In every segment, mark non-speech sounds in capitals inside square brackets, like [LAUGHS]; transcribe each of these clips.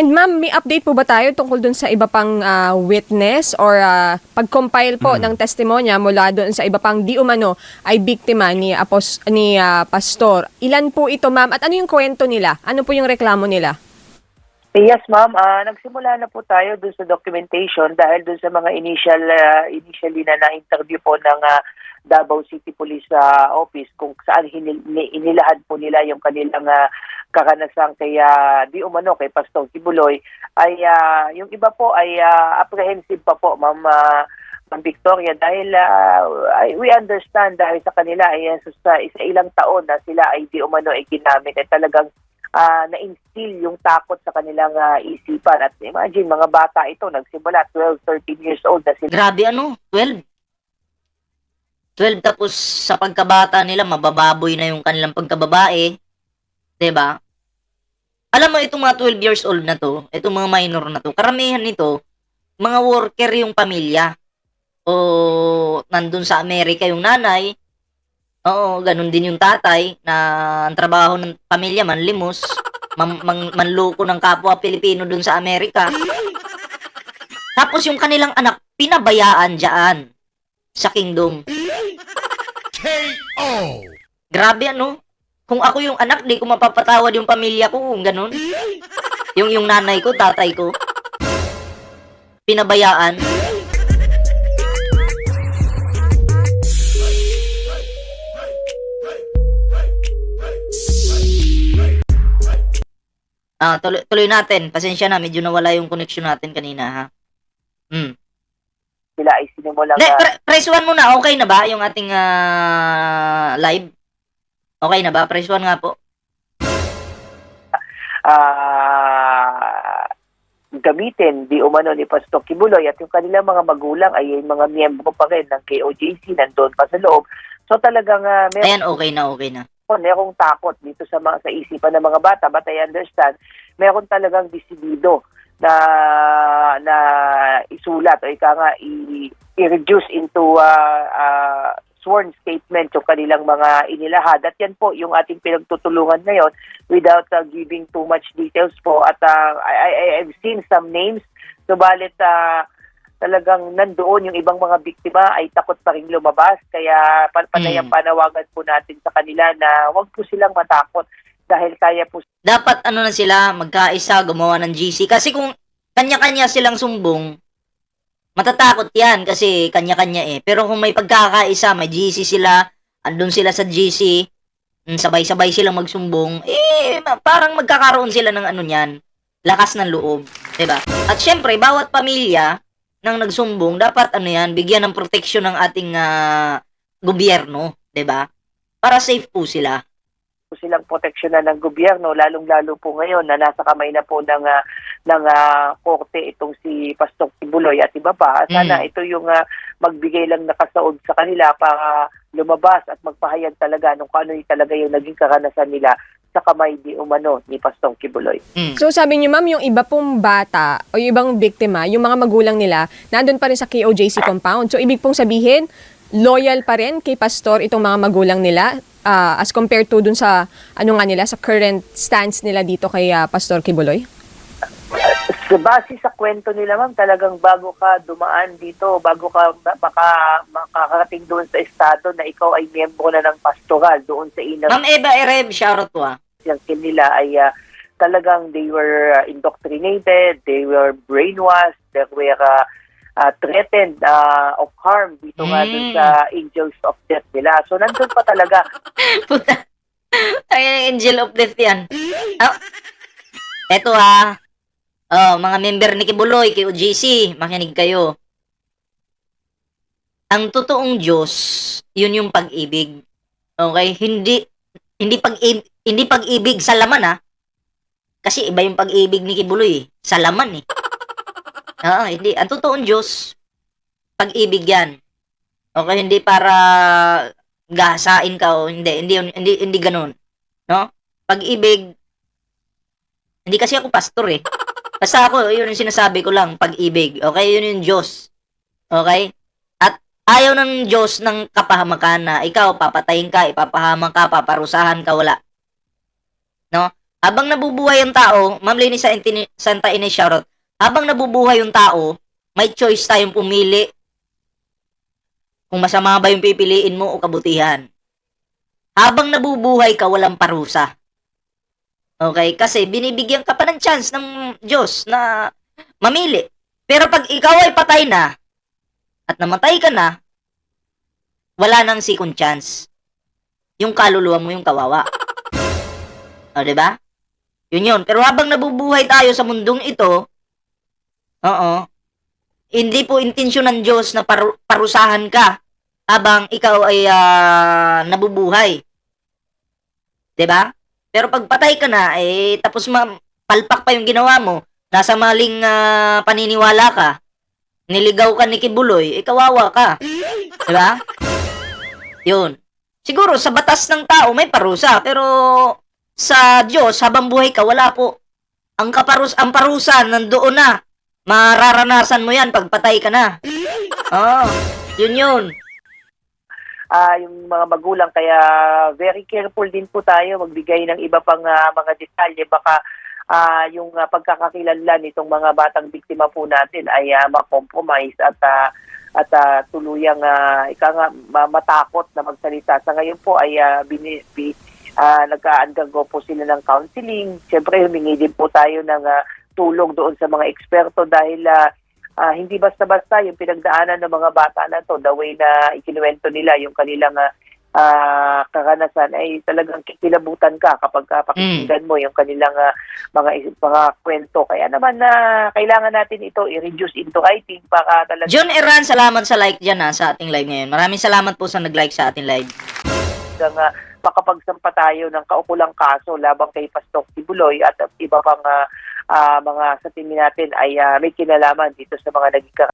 And ma'am, may update po ba tayo tungkol dun sa iba pang ah, witness or ah, pag-compile po ng testimonya mula doon sa iba pang di umano ay biktima ni, apos, ni ah, pastor? Ilan po ito ma'am at ano yung kwento nila? Ano po yung reklamo nila? Yes, ma'am. Ah, nagsimula na po tayo dun sa documentation dahil dun sa mga initial ah, initially na na-interview po ng ah, Davao City Police ah, Office kung saan hinil- ni- inilahad po nila yung kanilang ah, karanasan kay ah, di umano kay Pastor Kibuloy ay ah, yung iba po ay ah, apprehensive pa po, ma'am. ah, Ma'am Victoria dahil ah, ay- we understand dahil sa kanila ay sa, sa ilang taon na sila ay di umano ay ginamit ay talagang ah, na-instill yung takot sa kanilang ah, isipan. At imagine, mga bata ito, nagsimula 12, 13 years old na sila. Grabe ano, 12. 12 tapos sa pagkabata nila, mabababoy na yung kanilang pagkababae. 'Di ba? Alam mo itong mga 12 years old na to, itong mga minor na to, karamihan nito, mga worker yung pamilya. O nandun sa Amerika yung nanay, Oo, ganun din yung tatay na ang trabaho ng pamilya manlimos, man, man, manloko ng kapwa Pilipino dun sa Amerika. Tapos yung kanilang anak, pinabayaan dyan sa kingdom. KO. Grabe ano? Kung ako yung anak, di ko mapapatawad yung pamilya ko kung ganun. Yung yung nanay ko, tatay ko. Pinabayaan. Ah, tuloy, tuloy natin. Pasensya na, medyo nawala yung connection natin kanina, ha? Hmm. Sila ay sinimulang ah, pre- press 1 muna. Okay na ba yung ating ah, live? Okay na ba? Press 1 nga po. ah, gamitin di umano ni Pastor Kibuloy at yung kanilang mga magulang ay yung mga miyembro pa rin ng KOJC nandun pa sa loob. So talagang uh, meron Ayan, okay na, okay na. merong takot dito sa mga sa isipan ng mga bata but I understand meron talagang desidido na na isulat o ika nga i- i-reduce into uh, uh, sworn statement yung kanilang mga inilahad at yan po yung ating pinagtutulungan ngayon without uh, giving too much details po at uh, I, I, I've seen some names subalit uh, talagang nandoon yung ibang mga biktima ay takot pa rin lumabas. Kaya pan- panayang Mm. panawagan po natin sa kanila na huwag po silang matakot dahil kaya po Dapat ano na sila, magkaisa, gumawa ng GC. Kasi kung kanya-kanya silang sumbong, matatakot yan kasi kanya-kanya eh. Pero kung may pagkakaisa, may GC sila, andun sila sa GC, mm, sabay-sabay silang magsumbong, eh, parang magkakaroon sila ng ano niyan, lakas ng loob. ba? At syempre, bawat pamilya nang nagsumbong, dapat ano yan, bigyan ng proteksyon ng ating ah, gobyerno, ba? Para safe po sila. Po silang proteksyonan ng gobyerno lalong-lalo po ngayon na nasa kamay na po ng ah, ng ah, korte itong si Pastor Tibuloy at iba pa. Sana Mm. ito yung ah, magbigay lang nakasaod sa kanila para lumabas at magpahayag talaga nung ano yung talaga yung naging karanasan nila sa kamay di umano ni Pastor Kibuloy. Mm. So sabi niyo ma'am, yung iba pong bata o yung ibang biktima, yung mga magulang nila, nandun pa rin sa KOJC compound. So ibig pong sabihin, loyal pa rin kay pastor itong mga magulang nila ah, as compared to dun sa ano nga nila sa current stance nila dito kay ah, Pastor Kibuloy? Sa base sa kwento nila ma'am, talagang bago ka dumaan dito, bago ka ma- maka, makakarating doon sa estado na ikaw ay miyembro na ng pastoral doon sa inang Ma'am Eva Ereb, shoutout po ah. yung nila ay ah, talagang they were indoctrinated, they were brainwashed, they were ah, ah, threatened ah, of harm dito nga dun Mm. sa angels of death nila. So nandun pa talaga [LAUGHS] Puta. Ay, angel of death yan. Ah, eto ha. Oh, mga member ni Kibuloy, kay OGC, makinig kayo. Ang totoong Diyos, yun yung pag-ibig. Okay? Hindi hindi pag hindi pag-ibig sa laman ha. Kasi iba yung pag-ibig ni Kibuloy, eh. sa laman eh. Oo, hindi. Ang totoong Diyos, pag-ibig yan. Okay, hindi para gasain ka o hindi. Hindi hindi hindi ganoon no? Pag-ibig hindi kasi ako pastor eh. Basta ako yun yung sinasabi ko lang pag-ibig. Okay? Yun yung Diyos. Okay? At ayaw ng Diyos ng kapahamakan na ikaw papatayin ka ipapahamak ka paparusahan ka wala. No? Habang nabubuhay yung tao, Ma'am Lenny Santa Ines shoutout, habang nabubuhay yung tao, may choice tayong pumili kung masama ba yung pipiliin mo o kabutihan. Habang nabubuhay ka, walang parusa. Okay? Kasi binibigyan ka pa ng chance ng Diyos na mamili. Pero pag ikaw ay patay na, at namatay ka na, wala nang second chance. Yung kaluluwa mo yung kawawa. O, ba? Yun yun. Pero habang nabubuhay tayo sa mundong ito, oo, hindi po intensyon ng Diyos na paru- parusahan ka habang ikaw ay ah, nabubuhay. 'Di ba? Pero pag patay ka na, eh, tapos ma- palpak pa yung ginawa mo, nasa maling ah, paniniwala ka, niligaw ka ni Kibuloy, eh, kawawa ka. 'Di ba? Yun. Siguro sa batas ng tao may parusa, pero sa Diyos habang buhay ka wala po. Ang kaparus ang parusa nandoon na. Mararanasan mo 'yan pag patay ka na. Oh, yun yun. ah yung mga magulang kaya very careful din po tayo magbigay ng iba pang ah, mga detalye baka ah, yung ah, pagkakakilanlan nitong mga batang biktima po natin ay ah, ma-compromise at ah, at ah, tuluyang ah, ika nga ma- matakot na magsalita sa ngayon po ay ah, bini, bi, ah, nagka-undergo po sila ng counseling siyempre humingi din po tayo ng ah, tulong doon sa mga eksperto dahil ah, ah, hindi basta-basta yung pinagdaanan ng mga bata na to, the way na ikinuwento nila yung kanilang ah, ah, karanasan ay talagang kikilabutan ka kapag uh, pakikinggan mo yung kanilang ah, mga mga kwento. Kaya naman na kailangan natin ito i-reduce into writing para talaga John Eran, salamat sa like dyan ha, sa ating live ngayon. Maraming salamat po sa nag-like sa ating live. uh, makapagsampa tayo ng kaukulang kaso labang kay Pastor Tibuloy at iba pang ah, ah, mga sa tingin natin ay ah, may kinalaman dito sa mga naging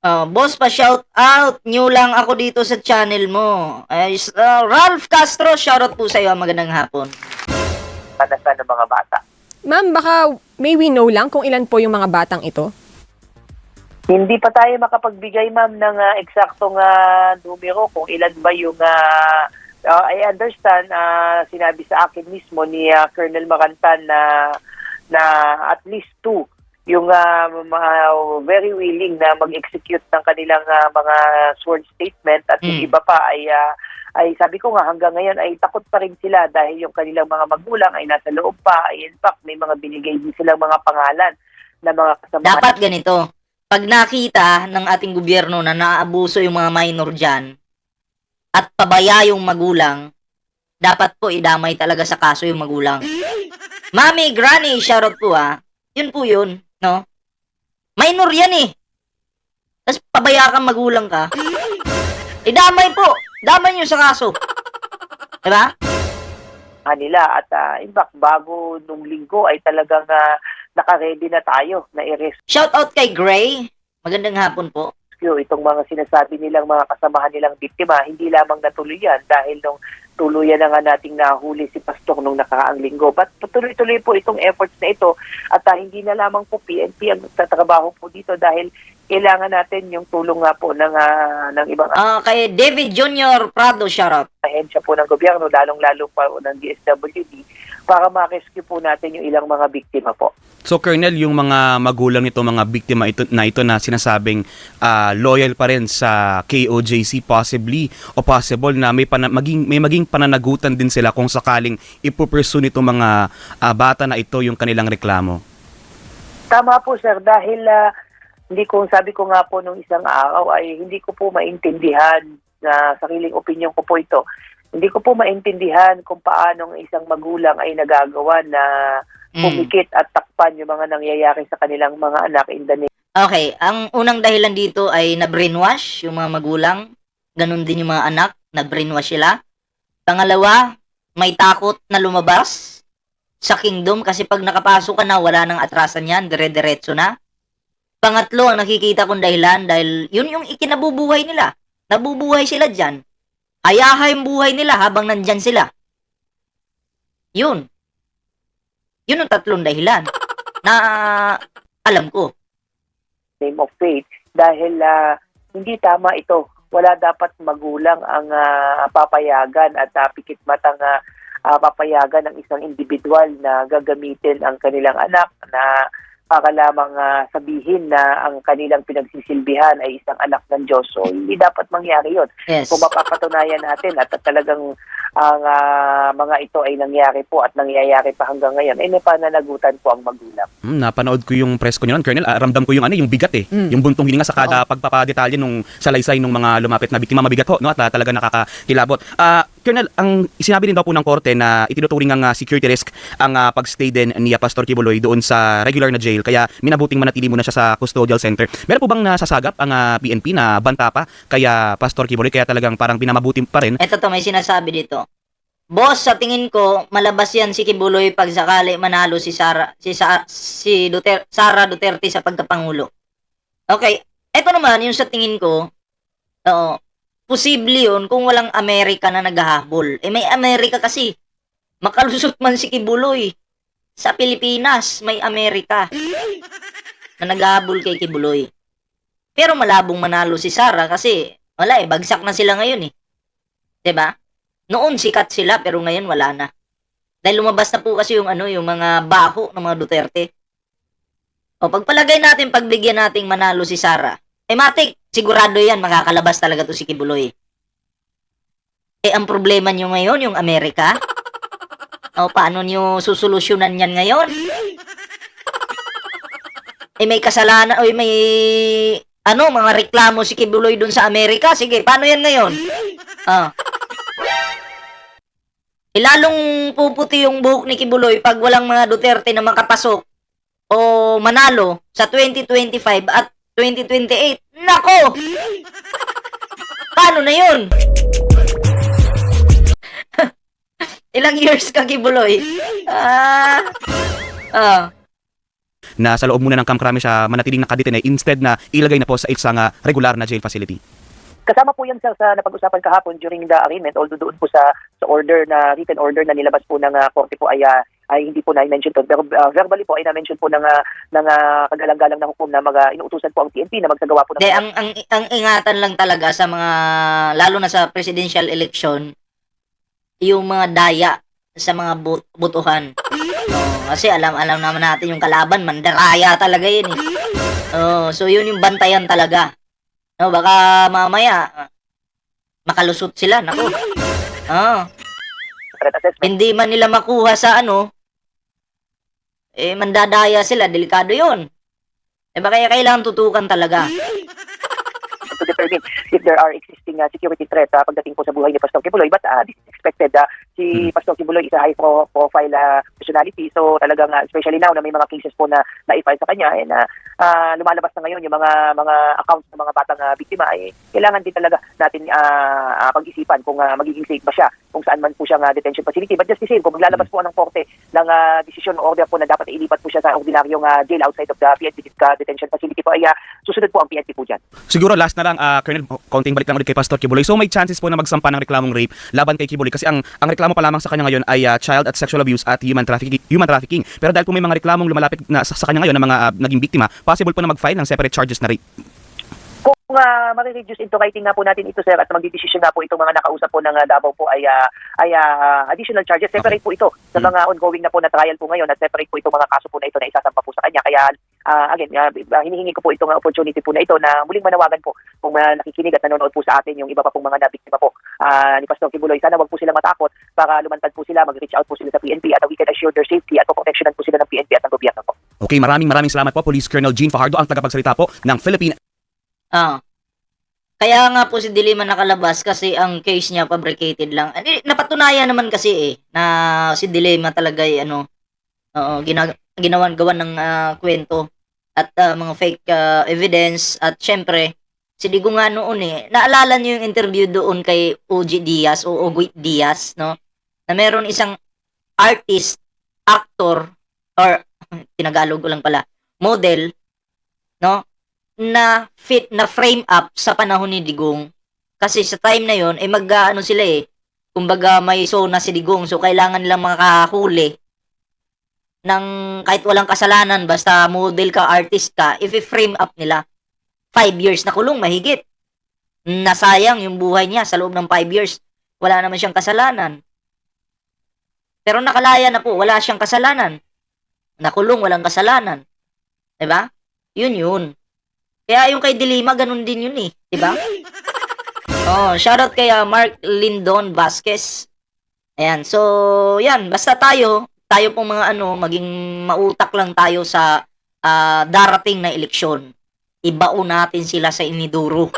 Uh, boss pa shout out. New lang ako dito sa channel mo. Ay, uh, Ralph Castro, shoutout po sa iyo. Magandang hapon. karanasan ng mga bata. Ma'am, baka may we know lang kung ilan po yung mga batang ito? Hindi pa tayo makapagbigay ma'am ng ah, eksaktong ah, numero kung ilan ba yung ah, ah, I understand ah, sinabi sa akin mismo ni ah, Colonel Marantan na na at least two yung ah, mga very willing na mag-execute ng kanilang ah, mga sworn statement at yung Mm. iba pa ay ah, ay sabi ko nga hanggang ngayon ay takot pa rin sila dahil yung kanilang mga magulang ay nasa loob pa ay in fact may mga binigay din silang mga pangalan na mga kasama Dapat ganito. Pag nakita ng ating gobyerno na naaabuso yung mga minor dyan at pabaya yung magulang, dapat po idamay talaga sa kaso yung magulang. Mami, Granny, shoutout po ha. Yun po yun, no? Minor yan eh. Tapos pabaya kang magulang ka. Idamay po. Damay nyo sa kaso. Diba? kanila at ah, in fact bago nung linggo ay talagang uh, naka-ready na tayo na i-rescue Shoutout kay Gray. Magandang hapon po. Itong mga sinasabi nilang mga kasamahan nilang biktima hindi lamang natuloy yan dahil nung tuluyan na nga nating nahuli si Pastor nung nakaraang linggo but patuloy-tuloy po itong efforts na ito at ah, hindi na lamang po PNP ang nagtatrabaho po dito dahil kailangan natin yung tulong nga po ng, ah, ng ibang Ah, kay David Junior Prado, shoutout. ahensya po ng gobyerno, lalong-lalo pa ng DSWD, para ma-rescue po natin yung ilang mga biktima po. So Colonel, yung mga magulang nito, mga biktima ito, na ito na sinasabing ah, loyal pa rin sa KOJC possibly o possible na may pana- maging may maging pananagutan din sila kung sakaling ipupursue nito mga ah, bata na ito yung kanilang reklamo. Tama po sir, dahil ah, hindi ko, sabi ko nga po nung isang araw ay hindi ko po maintindihan na sariling opinion ko po ito. Hindi ko po maintindihan kung paano ang isang magulang ay nagagawa na Mm. pumikit at takpan yung mga nangyayari sa kanilang mga anak in the name Okay, ang unang dahilan dito ay na-brainwash yung mga magulang. Ganon din yung mga anak, na-brainwash sila. Pangalawa, may takot na lumabas sa kingdom kasi pag nakapasok ka na, wala nang atrasan yan, dire-diretso na. Pangatlo, ang nakikita kong dahilan dahil yun yung ikinabubuhay nila. Nabubuhay sila dyan. Hayahay yung buhay nila habang nandyan sila. Yun. Yun ang tatlong dahilan na alam ko. name of faith dahil ah, hindi tama ito. Wala dapat magulang ang ah, papayagan at uh, pikit matang ah, ah, papayagan ng isang individual na gagamitin ang kanilang anak na para lamang ah, sabihin na ang kanilang pinagsisilbihan ay isang anak ng Diyos. So, hindi dapat mangyari yun. Yes. Kung mapapatunayan natin at, at talagang ang ah, mga ito ay nangyari po at nangyayari pa hanggang ngayon, ay napananagutan po ang magulang. Hmm, napanood ko yung press ko niyon, Colonel. Ah, ramdam ko yung ano, yung bigat eh. Mm. Yung buntong hininga sa kada pagpapadetalye nung salaysay ng mga lumapit na biktima mabigat ho, no? At ah, talaga nakakakilabot. Ah, Colonel, ang sinabi din daw po ng korte na itinuturing ang ah, security risk ang ah, pagstay din ni ah, Pastor Kibuloy doon sa regular na jail kaya minabuting manatili muna siya sa custodial center. Meron po bang nasasagap ang ah, PNP na banta pa kaya Pastor Kibuloy kaya talagang parang pinamabuti pa rin Ito to, may sinasabi dito. Boss, sa tingin ko, malabas yan si Kibuloy pag sakali manalo si Sara, si Sa, si Duter, Sara Duterte sa pagkapangulo. Okay, ito naman yung sa tingin ko, oo, posible yun kung walang Amerika na naghahabol. Eh may Amerika kasi. Makalusot man si Kibuloy. Sa Pilipinas, may Amerika na naghahabol kay Kibuloy. Pero malabong manalo si Sara kasi wala eh, bagsak na sila ngayon eh. ba? Noon sikat sila pero ngayon wala na. Dahil lumabas na po kasi yung ano, yung mga baho ng mga Duterte. O pagpalagay natin pagbigyan nating manalo si Sara. Eh matik, sigurado yan makakalabas talaga to si Kibuloy. Eh ang problema nyo ngayon yung Amerika? O paano nyo susolusyonan yan ngayon? Eh may kasalanan, o may ano, mga reklamo si Kibuloy dun sa Amerika. Sige, paano yan ngayon? Ah. Eh, lalong puputi yung buhok ni Kibuloy pag walang mga Duterte na makapasok o manalo sa 2025 at 2028. Nako! Paano na yun? [LAUGHS] Ilang years ka, Kibuloy? Ah. Ah. na sa loob muna ng Camp Crame siya manatiling nakadetine instead na ilagay na po sa isang ah, regular na jail facility. Kasama po yan sir sa napag-usapan kahapon during the arraignment, although doon po sa, sa order na written order na nilabas po ng uh, korte po ay, ah, ay hindi po na-mention to. Pero ah, verbally po ay na-mention po ng, ah, ng ah, kagalang-galang na hukom na mag, ah, inuutusan po ang PNP na magsagawa po ng De, ang, ang, ang ingatan lang talaga sa mga, lalo na sa presidential election, yung mga daya sa mga but, butuhan. Oh, kasi alam alam naman natin yung kalaban, mandaraya talaga yun eh. Oh, so yun yung bantayan talaga. No, baka mamaya makalusot sila, nako. Oh, hindi man nila makuha sa ano, eh mandadaya sila, delikado yun. Eh baka kaya kailangan tutukan talaga. to determine if there are existing uh, security threats uh, pagdating po sa buhay ni Pastor Kibuloy. But uh, this is expected. Uh, si Pastor Kibuloy is a high pro- profile uh, personality. So talagang, uh, especially now na may mga cases po na na-file sa kanya and uh, uh, lumalabas na ngayon yung mga mga accounts ng mga batang uh, biktima, eh, kailangan din talaga natin uh, uh, pag-isipan kung uh, magiging safe ba siya kung saan man po siyang uh, detention facility. But just the same, kung maglalabas po ng korte ng uh, decision or order po na dapat ilipat po siya sa ordinaryong uh, jail outside of the PNP uh, detention facility po ay uh, susunod po ang PNP po dyan. Siguro last na lang, ah, Colonel, konting balik lang ulit kay Pastor Kibuloy. So may chances po na magsampa ng reklamong rape laban kay Kibuloy kasi ang ang reklamo pa lamang sa kanya ngayon ay ah, child at sexual abuse at human trafficking. Human trafficking. Pero dahil po may mga reklamong lumalapit na sa, sa kanya ngayon ng mga ah, naging biktima, possible po na mag-file ng separate charges na rape. Kung uh, marireduce into writing nga po natin ito, sir, at magdidesisyon nga po itong mga nakausap po ng uh, Davao po ay, ah, ay ah, additional charges. Separate po ito sa Mm. mga ongoing na po na trial po ngayon at separate po itong mga kaso po na ito na isasampa po sa kanya. Kaya, ah, again, ah, hinihingi ko po itong ah, opportunity po na ito na muling manawagan po kung uh, nakikinig at nanonood po sa atin yung iba pa pong mga nabiktima po ah, ni Pastor Kibuloy. Sana wag po sila matakot para lumantad po sila, mag-reach out po sila sa PNP at we can assure their safety at protectionan po sila ng PNP at ng gobyerno po. Okay, maraming maraming salamat po Police Colonel Gene Fajardo ang tagapagsalita po ng Philippine Ah. Kaya nga po si Dilima nakalabas kasi ang case niya fabricated lang. Eh, napatunayan naman kasi eh na si Dilima talaga ay ano, oo, gina, ginawan gawan ng ah, kwento at ah, mga fake ah, evidence at syempre si Digo nga noon eh, naalala niyo yung interview doon kay OG Diaz o Oguit Diaz, no? Na meron isang artist, actor, or [LAUGHS] tinagalog ko lang pala, model, no? Na fit na frame up sa panahon ni Digong. Kasi sa time na yon ay mag ano sila eh. Kumbaga may na si Digong so kailangan nilang makahuli ng kahit walang kasalanan basta model ka, artist ka, if frame up nila. Five years na kulong, mahigit. Nasayang yung buhay niya sa loob ng five years. Wala naman siyang kasalanan. Pero nakalaya na po, wala siyang kasalanan. Nakulong, walang kasalanan. 'Di ba? Yun yun. Kaya yung kay Dilima, ganun din yun eh. 'Di ba? Oh, shoutout kay ah, Mark Lindon Vasquez. Ayan, so, yan, basta tayo, tayo pong mga ano, maging mautak lang tayo sa ah, darating na eleksyon. Ibaon natin sila sa iniduro.